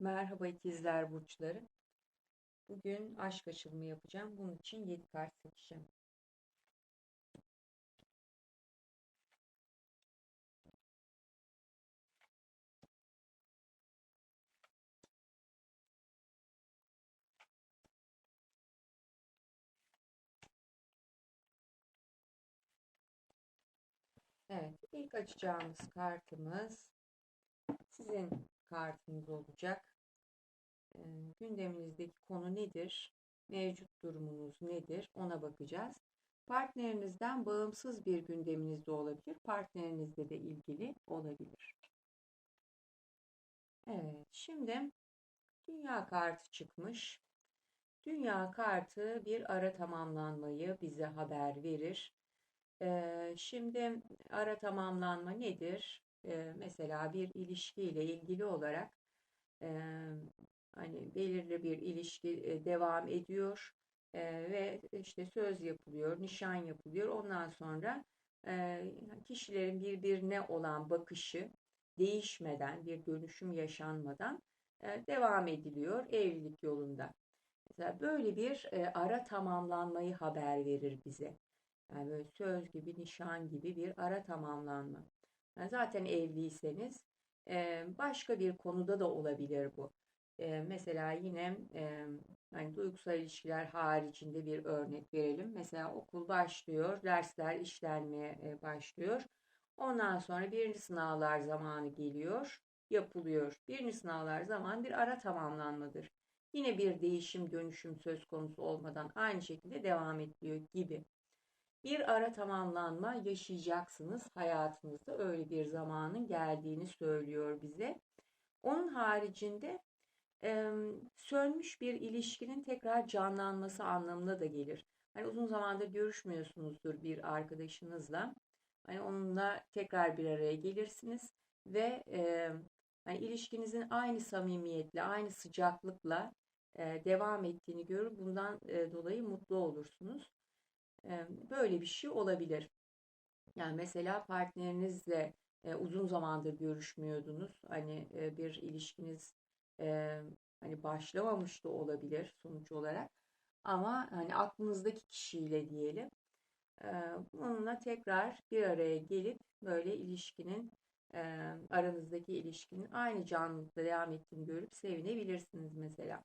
Merhaba ikizler burçları. Bugün aşk açılımı yapacağım. Bunun için 7 kart seçeceğim. Evet, ilk açacağımız kartımız sizin kartınız olacak. Ee, gündeminizdeki konu nedir? Mevcut durumunuz nedir? Ona bakacağız. Partnerinizden bağımsız bir gündeminiz de olabilir. Partnerinizle de ilgili olabilir. Evet, şimdi dünya kartı çıkmış. Dünya kartı bir ara tamamlanmayı bize haber verir. Ee, şimdi ara tamamlanma nedir? Mesela bir ilişkiyle ilgili olarak hani belirli bir ilişki devam ediyor ve işte söz yapılıyor, nişan yapılıyor. Ondan sonra kişilerin birbirine olan bakışı değişmeden, bir dönüşüm yaşanmadan devam ediliyor evlilik yolunda. Mesela böyle bir ara tamamlanmayı haber verir bize. Yani böyle söz gibi, nişan gibi bir ara tamamlanma. Zaten evliyseniz başka bir konuda da olabilir bu. Mesela yine hani duygusal ilişkiler haricinde bir örnek verelim. Mesela okul başlıyor, dersler işlenmeye başlıyor. Ondan sonra birinci sınavlar zamanı geliyor, yapılıyor. Birinci sınavlar zaman bir ara tamamlanmadır. Yine bir değişim, dönüşüm söz konusu olmadan aynı şekilde devam ediliyor gibi. Bir ara tamamlanma yaşayacaksınız hayatınızda öyle bir zamanın geldiğini söylüyor bize. Onun haricinde sönmüş bir ilişkinin tekrar canlanması anlamına da gelir. Hani uzun zamandır görüşmüyorsunuzdur bir arkadaşınızla. Hani onunla tekrar bir araya gelirsiniz ve e, hani ilişkinizin aynı samimiyetle, aynı sıcaklıkla e, devam ettiğini görür. Bundan e, dolayı mutlu olursunuz. Böyle bir şey olabilir. Yani mesela partnerinizle uzun zamandır görüşmüyordunuz. Hani bir ilişkiniz hani başlamamış da olabilir sonuç olarak. Ama hani aklınızdaki kişiyle diyelim. Bununla tekrar bir araya gelip böyle ilişkinin aranızdaki ilişkinin aynı canlılıkta devam ettiğini görüp sevinebilirsiniz mesela.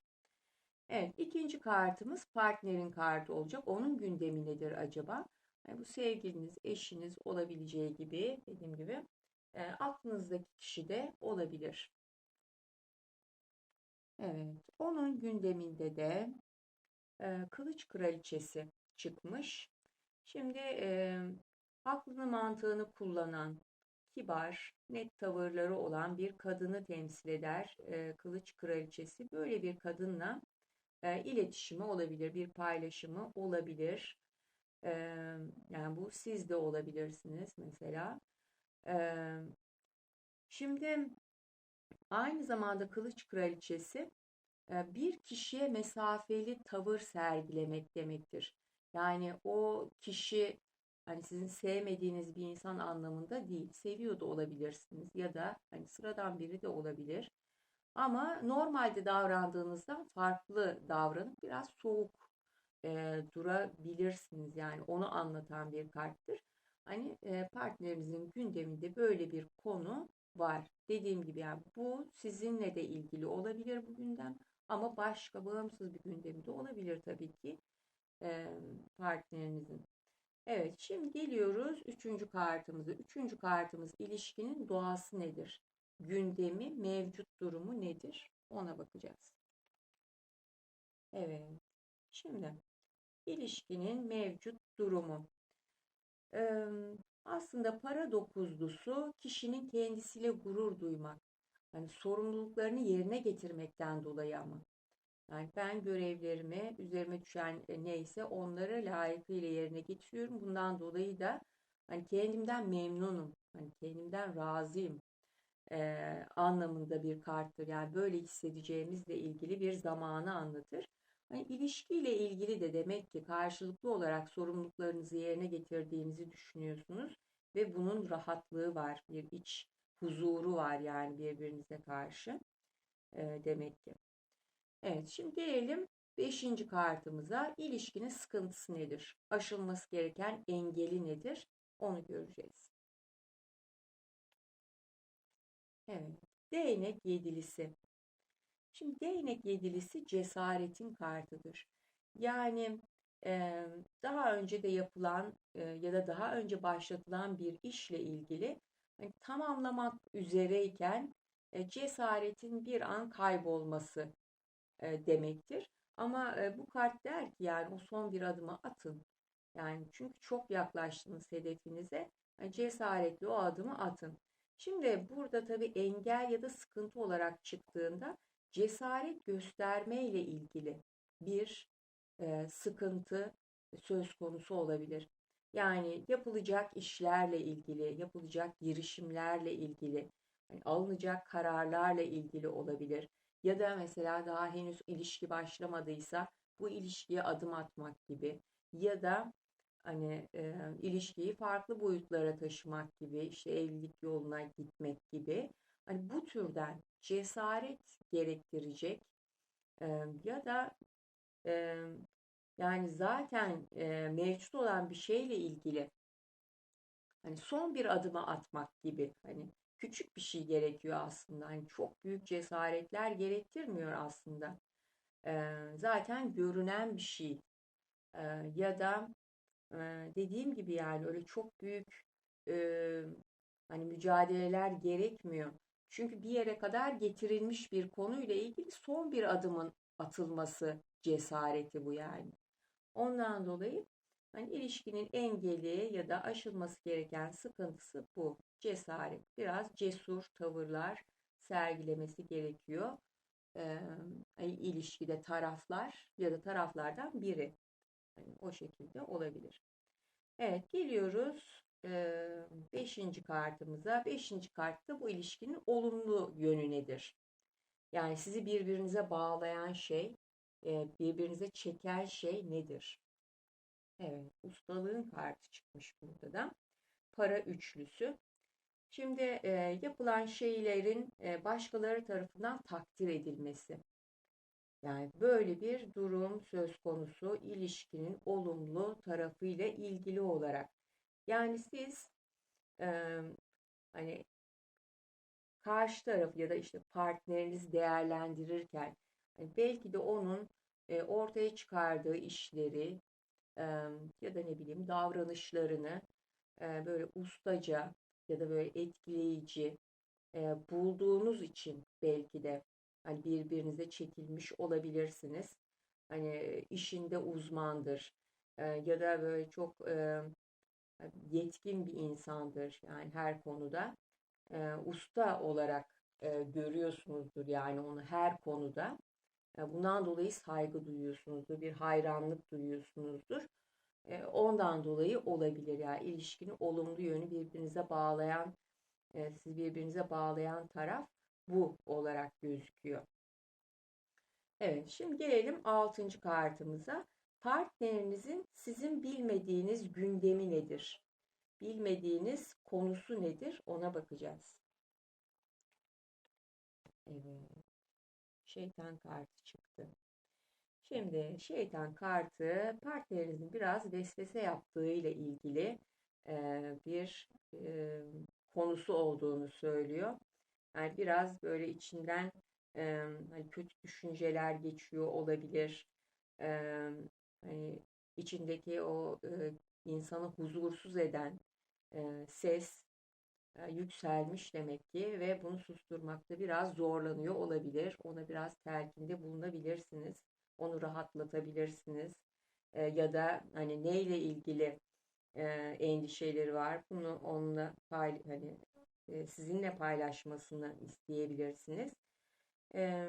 Evet, ikinci kartımız partnerin kartı olacak. Onun gündemi nedir acaba? Yani bu sevgiliniz, eşiniz olabileceği gibi dediğim gibi e, aklınızdaki kişi de olabilir. Evet, onun gündeminde de e, kılıç kraliçesi çıkmış. Şimdi e, aklını mantığını kullanan, kibar, net tavırları olan bir kadını temsil eder e, kılıç kraliçesi. Böyle bir kadınla e, iletişimi olabilir, bir paylaşımı olabilir. E, yani bu siz de olabilirsiniz mesela. E, şimdi aynı zamanda kılıç kraliçesi e, bir kişiye mesafeli tavır sergilemek demektir. Yani o kişi hani sizin sevmediğiniz bir insan anlamında değil. Seviyor da olabilirsiniz ya da hani sıradan biri de olabilir. Ama normalde davrandığınızdan farklı davranıp biraz soğuk e, durabilirsiniz. Yani onu anlatan bir karttır. Hani e, partnerinizin gündeminde böyle bir konu var. Dediğim gibi yani bu sizinle de ilgili olabilir bu gündem ama başka bağımsız bir gündemi de olabilir tabii ki e, partnerinizin. Evet şimdi geliyoruz üçüncü kartımıza. Üçüncü kartımız ilişkinin doğası nedir? Gündemi, mevcut durumu nedir? Ona bakacağız. Evet. Şimdi ilişkinin mevcut durumu. Ee, aslında para dokuzlusu kişinin kendisiyle gurur duymak. Yani sorumluluklarını yerine getirmekten dolayı ama. Yani ben görevlerimi, üzerime düşen neyse onları layıkıyla yerine getiriyorum. Bundan dolayı da hani kendimden memnunum. Hani kendimden razıyım e, anlamında bir karttır. Yani böyle hissedeceğimizle ilgili bir zamanı anlatır. Hani ilişkiyle ilgili de demek ki karşılıklı olarak sorumluluklarınızı yerine getirdiğinizi düşünüyorsunuz ve bunun rahatlığı var, bir iç huzuru var yani birbirinize karşı. e, demek ki. Evet, şimdi gelelim beşinci kartımıza. İlişkinin sıkıntısı nedir? Aşılması gereken engeli nedir? Onu göreceğiz. Evet, değnek yedilisi. Şimdi değnek yedilisi cesaretin kartıdır. Yani e, daha önce de yapılan e, ya da daha önce başlatılan bir işle ilgili yani tamamlamak üzereyken e, cesaretin bir an kaybolması e, demektir. Ama e, bu kart der ki yani o son bir adımı atın. Yani çünkü çok yaklaştınız hedefinize. Yani cesaretli o adımı atın. Şimdi burada tabii engel ya da sıkıntı olarak çıktığında cesaret gösterme ile ilgili bir e, sıkıntı söz konusu olabilir. Yani yapılacak işlerle ilgili, yapılacak girişimlerle ilgili, yani alınacak kararlarla ilgili olabilir. Ya da mesela daha henüz ilişki başlamadıysa bu ilişkiye adım atmak gibi ya da hani e, ilişkiyi farklı boyutlara taşımak gibi, işte evlilik yoluna gitmek gibi hani bu türden cesaret gerektirecek e, ya da e, yani zaten e, mevcut olan bir şeyle ilgili hani son bir adımı atmak gibi hani küçük bir şey gerekiyor aslında. Hani çok büyük cesaretler gerektirmiyor aslında. E, zaten görünen bir şey e, ya da dediğim gibi yani öyle çok büyük e, hani mücadeleler gerekmiyor. Çünkü bir yere kadar getirilmiş bir konuyla ilgili son bir adımın atılması cesareti bu yani. Ondan dolayı hani ilişkinin engeli ya da aşılması gereken sıkıntısı bu. Cesaret. Biraz cesur tavırlar sergilemesi gerekiyor. Ee, ilişkide taraflar ya da taraflardan biri. Yani o şekilde olabilir. Evet geliyoruz e, beşinci kartımıza. Beşinci kartta bu ilişkinin olumlu yönü nedir? Yani sizi birbirinize bağlayan şey, e, birbirinize çeken şey nedir? Evet, ustalığın kartı çıkmış burada da. Para üçlüsü. Şimdi e, yapılan şeylerin e, başkaları tarafından takdir edilmesi. Yani böyle bir durum söz konusu ilişkinin olumlu tarafıyla ilgili olarak. Yani siz e, hani karşı tarafı ya da işte partnerinizi değerlendirirken hani belki de onun e, ortaya çıkardığı işleri e, ya da ne bileyim davranışlarını e, böyle ustaca ya da böyle etkileyici e, bulduğunuz için belki de hani birbirinize çekilmiş olabilirsiniz. Hani işinde uzmandır ya da böyle çok yetkin bir insandır yani her konuda usta olarak görüyorsunuzdur yani onu her konuda. Bundan dolayı saygı duyuyorsunuzdur, bir hayranlık duyuyorsunuzdur. Ondan dolayı olabilir yani ilişkinin olumlu yönü birbirinize bağlayan, e, sizi birbirinize bağlayan taraf bu olarak gözüküyor. Evet, şimdi gelelim altıncı kartımıza. Partnerinizin sizin bilmediğiniz gündemi nedir? Bilmediğiniz konusu nedir? Ona bakacağız. Evet. Şeytan kartı çıktı. Şimdi şeytan kartı partnerinizin biraz vesvese yaptığı ile ilgili bir konusu olduğunu söylüyor. Yani biraz böyle içinden e, hani kötü düşünceler geçiyor olabilir. E, hani içindeki o e, insanı huzursuz eden e, ses e, yükselmiş demek ki ve bunu susturmakta biraz zorlanıyor olabilir. Ona biraz telkinde bulunabilirsiniz. Onu rahatlatabilirsiniz. E, ya da hani neyle ilgili e, endişeleri var. Bunu onunla hani e, sizinle paylaşmasını isteyebilirsiniz. E,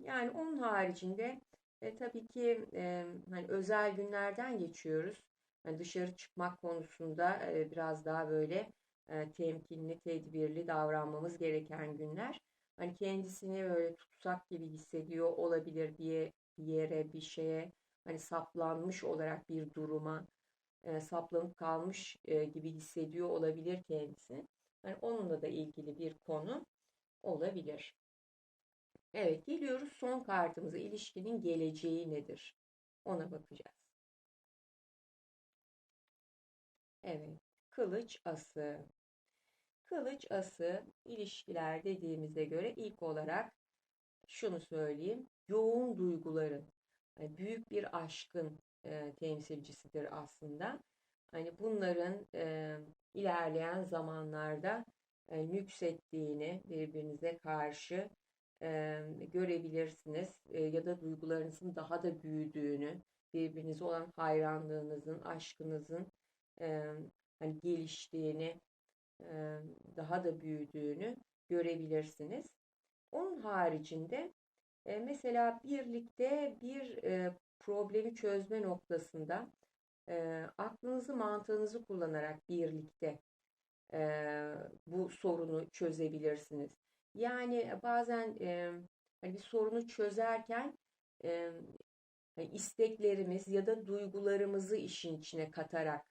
yani onun haricinde e, tabii ki e, hani özel günlerden geçiyoruz. Yani dışarı çıkmak konusunda e, biraz daha böyle e, temkinli, tedbirli davranmamız gereken günler. Hani kendisini böyle tutsak gibi hissediyor olabilir bir, bir yere, bir şeye hani saplanmış olarak bir duruma e, saplanıp kalmış e, gibi hissediyor olabilir kendisi. Yani onunla da ilgili bir konu olabilir. Evet, geliyoruz son kartımıza. İlişkinin geleceği nedir? Ona bakacağız. Evet, kılıç ası. Kılıç ası ilişkiler dediğimize göre ilk olarak şunu söyleyeyim. Yoğun duyguların, büyük bir aşkın e, temsilcisidir aslında. Hani bunların e, ilerleyen zamanlarda e, nüksettiğini birbirinize karşı e, görebilirsiniz e, ya da duygularınızın daha da büyüdüğünü, birbirinize olan hayranlığınızın, aşkınızın e, hani geliştiğini, e, daha da büyüdüğünü görebilirsiniz. Onun haricinde e, mesela birlikte bir e, problemi çözme noktasında e, aklınızı mantığınızı kullanarak birlikte e, bu sorunu çözebilirsiniz. Yani bazen e, hani bir sorunu çözerken e, isteklerimiz ya da duygularımızı işin içine katarak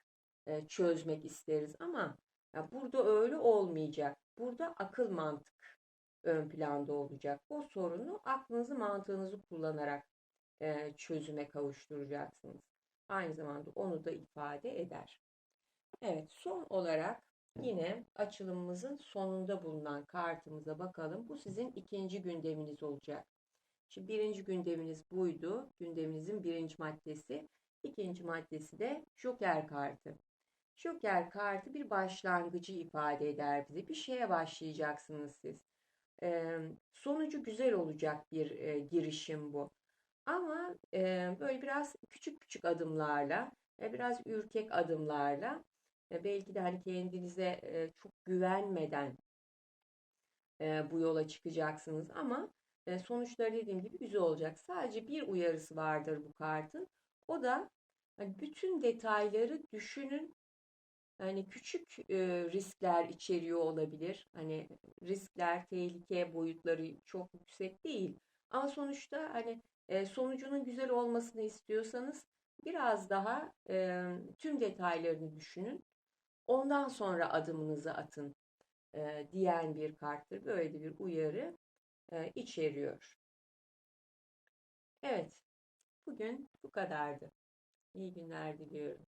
e, çözmek isteriz ama ya burada öyle olmayacak. Burada akıl mantık ön planda olacak. O sorunu aklınızı mantığınızı kullanarak e, çözüme kavuşturacaksınız. Aynı zamanda onu da ifade eder. Evet son olarak yine açılımımızın sonunda bulunan kartımıza bakalım. Bu sizin ikinci gündeminiz olacak. Şimdi birinci gündeminiz buydu. Gündeminizin birinci maddesi. İkinci maddesi de Joker kartı. Joker kartı bir başlangıcı ifade eder bize. Bir şeye başlayacaksınız siz. Sonucu güzel olacak bir girişim bu. Ama e, böyle biraz küçük küçük adımlarla, e, biraz ürkek adımlarla, e, belki de hani kendinize e, çok güvenmeden e, bu yola çıkacaksınız. Ama e, sonuçları dediğim gibi güzel olacak. Sadece bir uyarısı vardır bu kartın. O da hani bütün detayları düşünün. Hani küçük e, riskler içeriyor olabilir. Hani riskler, tehlike boyutları çok yüksek değil. Ama sonuçta hani e, sonucunun güzel olmasını istiyorsanız biraz daha e, tüm detaylarını düşünün. Ondan sonra adımınızı atın e, diyen bir karttır. Böyle bir uyarı e, içeriyor. Evet, bugün bu kadardı. İyi günler diliyorum.